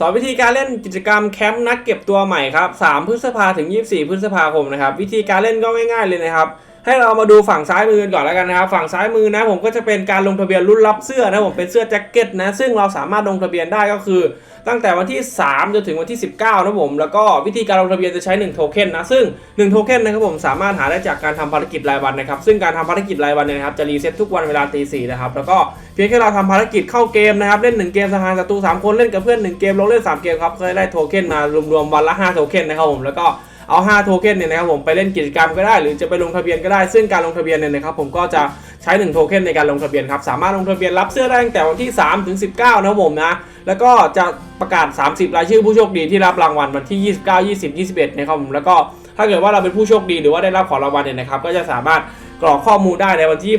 สอนวิธีการเล่นกิจกรรมแคมป์นักเก็บตัวใหม่ครับ 3 พฤษภาถึง 24 พฤษภาคมนะครับ วิธีการเล่นก็ง่ายๆเลยนะครับ ให้เรามาดูฝั่งซ้ายมือก่อนแล้วกันนะครับฝั่งซ้ายมือนะผมก็จะเป็นการลงทะเบียนรุ่นรับเสื้อนะผมเป็นเสื้อแจ็คเก็ตนะซึ่งเราสามารถลงทะเบียนได้ก็คือ ตั้งแต่วันที่ 3 จนถึงวันที่ 19นะผมแล้วก็วิธีการลงทะเบียนจะใช้1โทเค็นนะซึ่ง1โทเค็นนะครับผมสามารถหาได้จากการทำภารกิจรายวันนะครับซึ่งการทำภารกิจรายวันเนี่ยนะครับจะรีเซ็ตทุกวันเวลาตีสี่นะครับแล้วก็เพียงแค่เราทำภารกิจเข้าเกมนะครับเล่น1เกมสหารศัตรู3คนเล่นกับเพื่อน1เกมลงเล่น3เกมครับก็จะได้โทเค็นมารวมๆวันละ5โทเค็นนะครับผมแล้วก็ เอา 5 โทเค็นเนี่ยนะครับผมไปเล่นกิจกรรมก็ได้ หรือจะไปลงทะเบียนก็ได้ซึ่งการลงทะเบียนเนี่ยนะครับผมก็จะใช้1โทเค็นในการลงทะเบียนครับสามารถลงทะเบียนรับเสื้อได้ตั้งแต่วันที่3ถึง19นะครับผมนะแล้วก็จะประกาศ 30 รายชื่อผู้โชคดีที่รับรางวัลวันที่ 29 20 21นะครับผมแล้วก็ถ้าเกิดว่าเราเป็นผู้โชคดีหรือว่าได้รับของรางวัลเนี่ยนะครับก็จะสามารถกรอกข้อมูลได้ในวันที่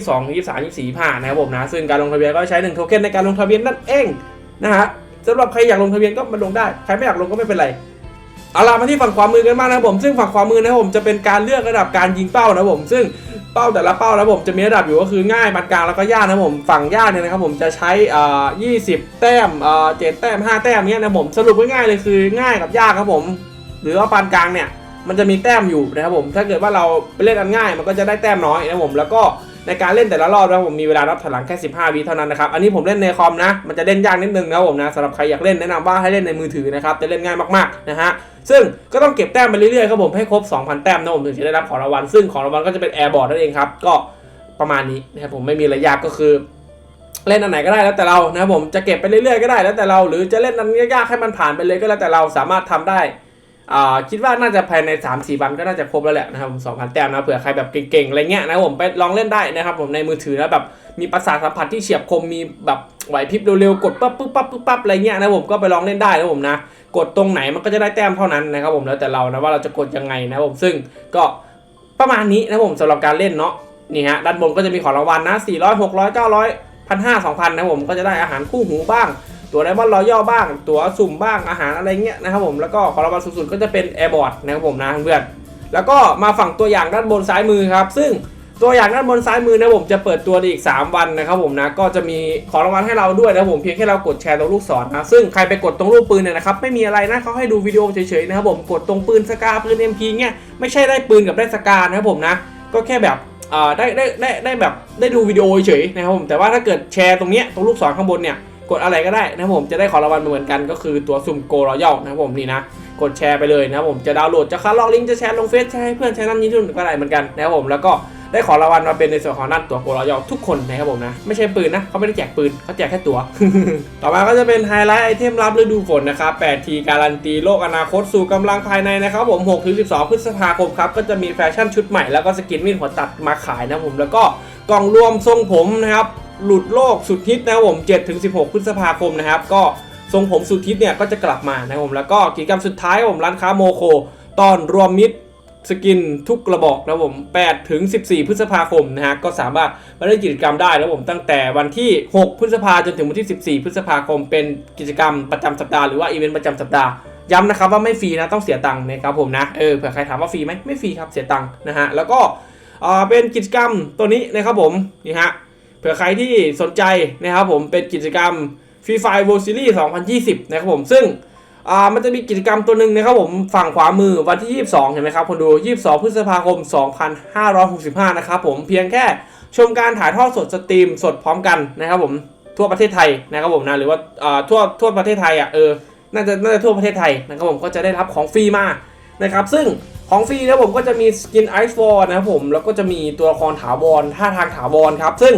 22 23 24 25นะครับผมนะซึ่งการลงทะเบียนก็ใช้1โทเค็นในการลงทะเบียนนั่นเองนะฮะสำหรับใครอยากลงทะเบียนก็มาลงได้ ใครไม่อยากลงก็ไม่เป็นไร เอาล่ะมาที่ฝั่งขวามือกันบ้างนะผม ซึ่งฝั่งขวามือนะผมจะเป็นการเลือกระดับการยิงเป้านะผม ซึ่งเป้าแต่ละเป้านะผมจะมีระดับอยู่ก็คือง่ายปานกลางแล้วก็ยากนะผมฝั่งยากเนี่ยนะครับผมจะใช้อ่า20แต้มอ่า7แต้ม5แต้มเนี้ยนะผมสรุปง่ายๆเลยคือง่ายกับยากครับผม หรือว่าปานกลางเนี่ยมันจะมีแต้มอยู่นะครับผมถ้าเกิดว่าเราไปเล่นอันง่ายมันก็จะได้แต้มน้อยนะผมแล้วก็ ในการเล่นแต่ละรอบนะผมมีเวลานับถอยหลังแค่ 15วิเท่านั้นนะครับ อันนี้ผมเล่นในคอมนะ มันจะเล่นยากนิดนึงนะผมนะสำหรับใครอยากเล่นแนะนำว่าให้เล่นในมือถือนะครับ จะเล่นง่ายมากๆนะฮะ ซึ่งก็ต้องเก็บแต้มไปเรื่อยๆครับผมให้ครบ 2,000 แต้มนะผมถึงจะได้รับของรางวัล ซึ่งของรางวัลก็จะเป็นแอร์บอร์ดนั่นเองครับ ก็ประมาณนี้นะครับผมไม่มีอะไรยากก็คือเล่นอันไหนก็ได้แล้วแต่เรานะครับผมจะเก็บไปเรื่อยๆก็ได้แล้วแต่เรา หรือจะเล่นอันยากๆให้มันผ่านไปเลยก็แล้วแต่เราสามารถทำได้ คิดว่าน่าจะภายใน 3 4 วันก็น่าจะครบแล้วแหละนะครับผม2,000 แต้มนะเผื่อใครแบบเก่งๆอะไรเงี้ยนะผมไปลองเล่นได้นะครับผมในมือถือแล้วแบบมีประสาทสัมผัสที่เฉียบคมมีแบบไหวพริบเร็วๆกดปั๊บปุ๊บปั๊บปุ๊บปั๊บอะไรเงี้ยนะผมก็ไปลองเล่นได้นะผมนะกดตรงไหนมันก็จะได้แต้มเท่านั้นนะครับผมแล้วแต่เรานะว่าเราจะกดยังไงนะผมซึ่งก็ประมาณนี้นะผมสำหรับการเล่นเนาะนี่ฮะด้านบนก็จะมีของรางวัลนะ400 600 900 1,500 2,000นะครับผมก็จะได้อาหารคู่หูบ้าง ตัวไดมอนด์รอย่อบ้าง ตัวสุ่มบ้างอาหารอะไรเงี้ยนะครับผมแล้วก็ของรางวัลสูงสุดก็จะเป็นแอร์บอร์ดนะครับผมนะเพื่อนแล้วก็มาฝั่งตัวอย่างด้านบนซ้ายมือครับ ซึ่งตัวอย่างด้านบนซ้ายมือนะผมจะเปิดตัวอีก 3 วันนะครับผมนะก็จะมีของรางวัลให้เราด้วยนะผมเพียงแค่เรากดแชร์ตรงลูกศรนะซึ่งใครไปกดตรงรูปปืนเนี่ยนะครับไม่มีอะไรนะเขาให้ดูวิดีโอเฉยๆนะครับผมกดตรงปืนสกาปืน MP เงี้ยไม่ใช่ได้ปืนกับได้สกานะครับผมนะก็แค่แบบอ่าได้ได้ได้ได้แบบได้ดูวิดีโอเฉยๆนะครับผมแต่ว่าถ้าเกิดแชร์ตรงเนี้ยตรงลูกศรข้างบนเนี่ย กดอะไรก็ได้นะผมจะได้ของรางวัลเหมือนกันก็คือตัวสุ่มโกรอยัลนะผมนี่นะกดแชร์ไปเลยนะผมจะดาวน์โหลดจะคัดลอกลิงก์จะแชร์ลงเฟซแชร์ให้เพื่อนแชร์นั่นนี่นู่นก็ได้เหมือนกันนะผมแล้วก็ได้ของรางวัลมาเป็นในส่วนของด้านตัวโกรอยัลทุกคนนะครับผมนะไม่ใช่ปืนนะเขาไม่ได้แจกปืนเขาแจกแค่ตัว ต่อมาก็จะเป็นไฮไลท์ไอเทมรับฤดูฝนนะครับ8ทีการันตีโลกอนาคตสู่กำลังภายในนะครับผม6ถึง12 พฤษภาคมครับก็จะมีแฟชั่นชุดใหม่แล้วก็สกินมินหัวตัดมาขายนะผมแล้วก็กล่องรวมทรงผมนะครับ หลุดโลกสุดฮิตนะครับผม7ถึง16 พฤษภาคมนะครับ ก็ทรงผมสุดฮิตเนี่ยก็จะกลับมานะครับผมแล้วก็กิจกรรมสุดท้ายผมร้านค้าโมโคตอนรวมมิตรสกินทุกกระบอกนะผม8ถึง 14 พฤษภาคมนะฮะ ก็สามารถมาเล่นกิจกรรมได้นะผมตั้งแต่วันที่ 6 พฤษภาจนถึงวันที่ 14 พฤษภาคม เป็นกิจกรรมประจำสัปดาห์หรือว่าอีเวนต์ประจำสัปดาห์ ย้ำนะครับว่าไม่ฟรีนะต้องเสียตังค์นะครับผมนะ เออเผื่อใครถามว่าฟรีไหมไม่ฟรีครับเสียตังค์นะฮะ แล้วก็อ่าเป็นกิจกรรมตัวนี้นะครับผมนี่ฮะ เผื่อใครที่สนใจนะครับผมเป็นกิจกรรม Free Fire World Series 2020 นะครับผมซึ่งอ่ามันจะมีกิจกรรมตัวหนึ่งนะครับผมฝั่งขวามือวันที่ 22 เห็นไหมครับคนดู 22 พฤษภาคม 2565 นะครับผมเพียงแค่ชมการถ่ายทอดสดสตรีมสดพร้อมกันนะครับผมทั่วประเทศไทยนะครับผมนะหรือว่าอ่าทั่วทั่วประเทศไทยอะเออน่าจะน่าจะทั่วประเทศไทยนะครับผมก็จะได้รับของฟรีมานะครับซึ่งของฟรีนะผมก็จะมีสกินไอซ์วอลนะครับผมแล้วก็จะมีตัวละครถาวรท่าทางถาวรครับซึ่ง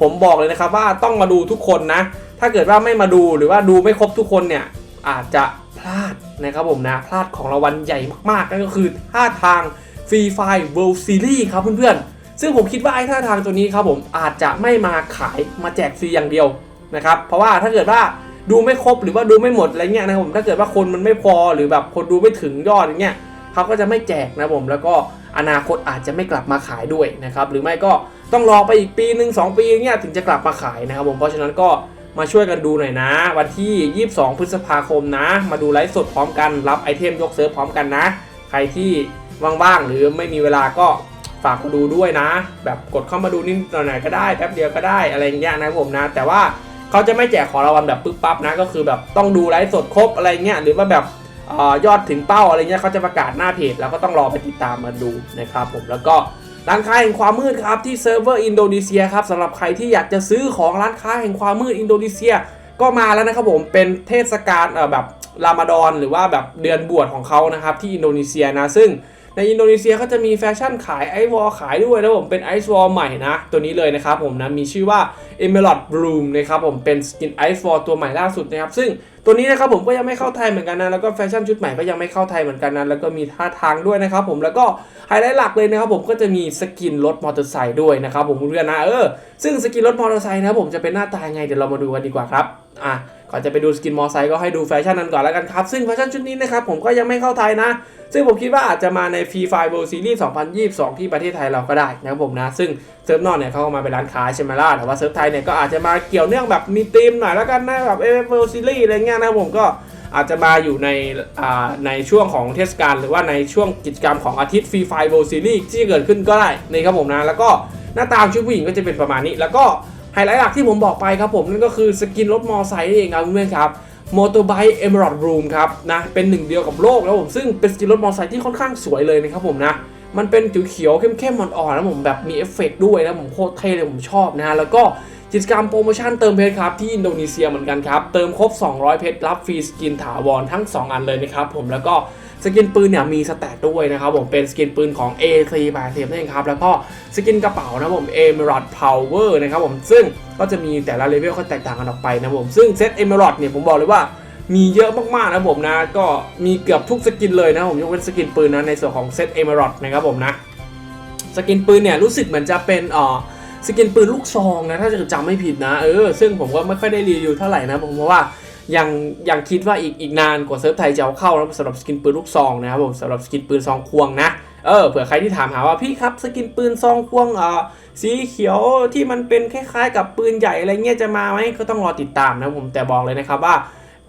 ผมบอกเลยนะครับว่าต้องมาดูทุกคนนะ ถ้าเกิดว่าไม่มาดูหรือว่าดูไม่ครบทุกคนเนี่ยอาจจะพลาดนะครับผมนะพลาดของรางวัลใหญ่มากๆ นั่นก็คือท่าทางฟรีไฟ World Series ครับเพื่อนๆ ซึ่งผมคิดว่าไอ้ท่าทางตัวนี้ครับผมอาจจะไม่มาขายมาแจกฟรีอย่างเดียวนะครับเพราะว่าถ้าเกิดว่าดูไม่ครบหรือว่าดูไม่หมดอะไรเงี้ยนะครับผมถ้าเกิดว่าคนมันไม่พอหรือแบบคนดูไม่ถึงยอดอย่างเงี้ยเขาก็จะไม่แจกนะผมแล้วก็ อนาคตอาจจะไม่กลับมาขายด้วยนะครับหรือไม่ก็ต้องรอไปอีกปีหนึ่งสองปีเงี้ยถึงจะกลับมาขายนะครับผมเพราะฉะนั้นก็มาช่วยกันดูหน่อยนะ วันที่ 22 พฤษภาคมนะ มาดูไลฟ์สดพร้อมกันรับไอเทมยกเซิร์ฟพร้อมกันนะ ใครที่ว่างๆหรือไม่มีเวลาก็ฝากมาดูด้วยนะ แบบกดเข้ามาดูนิดหน่อยก็ได้แป๊บเดียวก็ได้อะไรเงี้ยนะผมนะ แต่ว่าเขาจะไม่แจกของรางวัลแบบปึ๊บปั๊บนะก็คือแบบต้องดูไลฟ์สดครบอะไรเงี้ยหรือว่าแบบ ยอดถึงเป้าอะไรเงี้ยเขาจะประกาศหน้าเพจ แล้วก็ต้องรอไปติดตามมาดูนะครับผมแล้วก็ร้านค้าแห่งความมืดครับที่เซิร์ฟเวอร์อินโดนีเซียครับสำหรับใครที่อยากจะซื้อของร้านค้าแห่งความมืดอินโดนีเซีย ก็มาแล้วนะครับผมเป็นเทศกาลแบบรามาดอนหรือว่าแบบเดือนบวชของเขานะครับที่อินโดนีเซียนะซึ่ง ในอินโดนีเซียเขาจะมีแฟชั่นขายไอวอลขายด้วยนะผมเป็นไอซ์วอลใหม่นะ ตัวนี้เลยนะครับผมนะมีชื่อว่า Emerald Bloom นะครับผมเป็นสกินไอซ์วอลตัวใหม่ล่าสุดนะครับซึ่งตัวนี้นะครับผมก็ยังไม่เข้าไทยเหมือนกันนะแล้วก็แฟชั่นชุดใหม่ก็ยังไม่เข้าไทยเหมือนกันนะแล้วก็มีท่าทางด้วยนะครับผมแล้วก็ไฮไลท์หลักเลยนะครับผมก็จะมีสกินรถมอเตอร์ไซค์ด้วยนะครับผมเพื่อนๆนะเออซึ่งสกินรถมอเตอร์ไซค์นะผมจะเป็นหน้าตายไงเดี๋ยวเรามาดูกันดีกว่าครับอะ ก่อนจะไปดูสกินมอไซค์ก็ให้ดูแฟชั่นนั้นก่อนแล้วกันครับ ซึ่งแฟชั่นชุดนี้นะครับผมก็ยังไม่เข้าไทยนะ ซึ่งผมคิดว่าอาจจะมาใน Free Fire World Series 2022 ที่ประเทศไทยเราก็ได้นะครับผมนะ ซึ่งเซิร์ฟนอกเนี่ยเขาก็มาเป็นร้านค้าใช่ไหมล่ะแต่ว่าเซิร์ฟไทยเนี่ยก็อาจจะมาเกี่ยวเนื่องแบบมีธีมหน่อยแล้วกันนะแบบ AF World Series อะไรเงี้ยนะครับผมก็อาจจะมาอยู่ในในช่วงของเทศกาลหรือว่าในช่วงกิจกรรมของอาทิตย์ Free Fire World Series ที่เกิดขึ้นก็ได้นะครับผมนะ แล้วก็หน้าตาชุดผู้หญิงก็จะเป็นประมาณนี้ แล้วก็ ไฮไลท์หลักที่ผมบอกไปครับผมนั่นก็คือสกินรถมอไซค์นี่เองครับเพื่อนๆครับมอเตอร์ไบค์เอม r ร d รูมครับนะเป็นหนึ่งเดียวกับโลกแล้วผมซึ่งเป็นสกินรถมอไซค์ที่ค่อนข้างสวยเลยนะครับผมนะมันเป็นเขียวๆเข้มๆอ่อนๆนะผมแบบมีเอฟเฟกด้วยนะผมโคตรเท่เลยผมชอบนะฮะแล้วก็กิจกรรมโปรโมชั่นเติมเพชรครับที่อินโดนีเซียเหมือนกันครับ เติมครบ 200 เพชรรับฟรีสกินถาวรทั้ง 2 อันเลยนะครับผมแล้วก็ สกินปืนเนี่ยมีสแตทด้วยนะครับผมเป็นสกินปืนของ AC 80นั่นเองครับแล้วก็สกินกระเป๋านะผม Emerald Power นะครับผมซึ่งก็จะมีแต่ละเลเวลก็แตกต่างกันออกไปนะผมซึ่งเซต Emerald เนี่ยผมบอกเลยว่ามีเยอะมากๆนะผมนะ ก็มีเกือบทุกสกินเลยนะผมยกเว้นสกินปืนนะในส่วนของเซตเอเมอรันะครับผมนะสกินปืนเนี่ยรู้สึกเหมือนจะเป็นอ่อสกินปืนลูกซองนะถ้าจะจำไม่ผิดนะเออซึ่งผมก็ไม่ค่อยได้รีวิวเท่าไหร่นะผมเพราะว่า ยังยังคิดว่าอีกอีกนานกว่าเซิร์ฟไทยจะเอาเข้าแล้วสำหรับสกินปืนลูกซองนะครับผมสำหรับสกินปืนซองควงนะเออเผื่อใครที่ถามหาว่าพี่ครับสกินปืนซองควงเอ่อสีเขียวที่มันเป็นคล้ายๆ กับปืนใหญ่อะไรเงี้ยจะมาไหมก็ต้องรอติดตามนะผมแต่บอกเลยนะครับว่า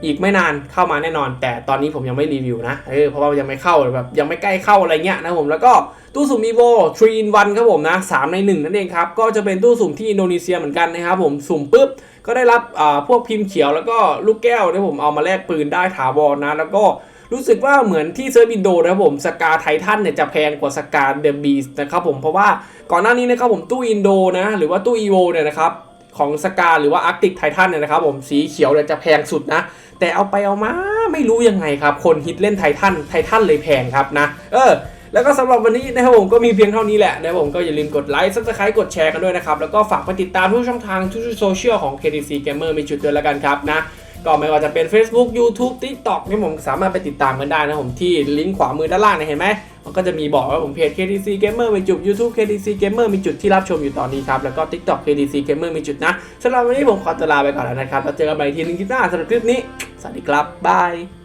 อีกไม่นานเข้ามาแน่นอน แต่ตอนนี้ผมยังไม่รีวิวนะเออเพราะว่ายังไม่เข้าแบบยังไม่ใกล้เข้าอะไรเงี้ยนะผมแล้วก็ตู้สุ่ม evo 3 in 1ครับผมนะ3ใน 1 นั่นเองครับ ก็จะเป็นตู้สุ่มที่อินโดนีเซียเหมือนกันนะครับผมสุ่มปุ๊บ ก็ได้รับอ่าพวกพิมพ์เขียวแล้วก็ลูกแก้วที่ผมเอามาแลกปืนได้ถาวรนะ แล้วก็รู้สึกว่าเหมือนที่เซิร์ฟอินโดนะครับผมสกาไททันเนี่ยจะแพงกว่าสกาเดอะบีสนะครับผมเพราะว่าก่อนหน้านี้นะครับผมตู้อินโดนะหรือว่าตู้ evo เนี่ยนะครับ ของสกาหรือว่าอาร์ติกไททันเนี่ยนะครับผมสีเขียวเนี่ยจะแพงสุดนะ แต่เอาไปเอามาไม่รู้ยังไงครับ คนฮิตเล่นไททันไททันเลยแพงครับนะเออแล้วก็สำหรับวันนี้นะครับผมก็มีเพียงเท่านี้แหละนะครับผมก็อย่าลืมกดไลค์ซับสไครต์กดแชร์กันด้วยนะครับ แล้วก็ฝากไปติดตามทุกช่องทางทุกโซเชียลของ KTC Gamer มีจุดเด้วแล้วกันครับนะ ก็ไม่ว่าจะเป็น Facebook YouTube TikTok นี่ผมสามารถไปติดตามกันได้นะผมที่ลิงก์ขวามือด้านล่างเนี่ยเห็นไหมมันก็จะมีบอกว่าผมเพจ KTC Gamer มีจุด YouTube KTC Gamer มีจุดที่รับชมอยู่ตอนนี้ครับ แล้วก็ TikTok KTC Gamer มีจุดนะสำหรับวันนี้ผมขอตัวลาไปก่อนแล้วนะครับ แล้วเจอกันใหม่ทีนึงคลิปหน้าสำหรับคลิปนี้ สวัสดีครับบาย